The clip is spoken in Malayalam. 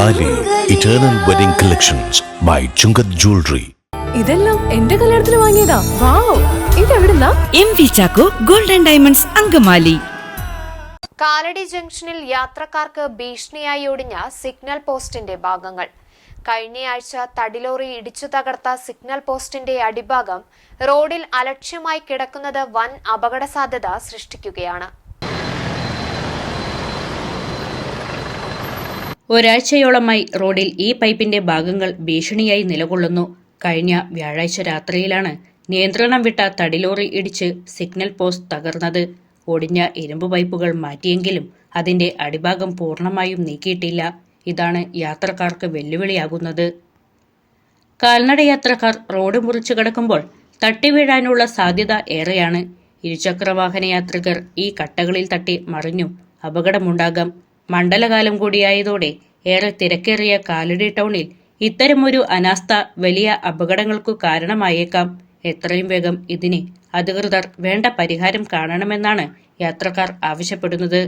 Eternal wedding collections by Chungath jewellery ഇതെല്ലാം എന്റെ കല്യാണത്തിന് വാങ്ങിയതാ. Wow ഇതെവിടുന്നാ? M V Chacko golden diamonds Angamaly. Kalady ജംഗ്ഷനിൽ യാത്രക്കാർക്ക് ഭീഷണിയായി ഒടിഞ്ഞ സിഗ്നൽ പോസ്റ്റിന്റെ ഭാഗങ്ങൾ. കഴിഞ്ഞയാഴ്ച തടിലോറി ഇടിച്ചു തകർത്ത സിഗ്നൽ പോസ്റ്റിന്റെ അടിഭാഗം റോഡിൽ അലക്ഷ്യമായി കിടക്കുന്നത് വൻ അപകട സാധ്യത സൃഷ്ടിക്കുകയാണ്. ഒരാഴ്ചയോളമായി റോഡിൽ ഈ പൈപ്പിന്റെ ഭാഗങ്ങൾ ഭീഷണിയായി നിലകൊള്ളുന്നു. കഴിഞ്ഞ വ്യാഴാഴ്ച രാത്രിയിലാണ് നിയന്ത്രണം വിട്ട തടിലോറി ഇടിച്ച് സിഗ്നൽ പോസ്റ്റ് തകർന്നത്. ഒടിഞ്ഞ ഇരുമ്പ് പൈപ്പുകൾ മാറ്റിയെങ്കിലും അതിന്റെ അടിഭാഗം പൂർണമായും നീക്കിയിട്ടില്ല. ഇതാണ് യാത്രക്കാർക്ക് വെല്ലുവിളിയാകുന്നത്. കാൽനട യാത്രക്കാർ റോഡ് മുറിച്ചു തട്ടി തട്ടിവീഴാനുള്ള സാധ്യത ഏറെയാണ്. ഇരുചക്രവാഹന യാത്രികർ ഈ കട്ടകളിൽ തട്ടി മറിഞ്ഞു അപകടമുണ്ടാകാം. മണ്ഡലകാലം കൂടിയായതോടെ ഏറെ തിരക്കേറിയ കാലടി ടൗണിൽ ഇത്തരമൊരു അനാസ്ഥ വലിയ അപകടങ്ങൾക്കു കാരണമായേക്കാം. എത്രയും വേഗം ഇതിന് അധികൃതർ വേണ്ട പരിഹാരം കാണണമെന്നാണ് യാത്രക്കാർ ആവശ്യപ്പെടുന്നത്.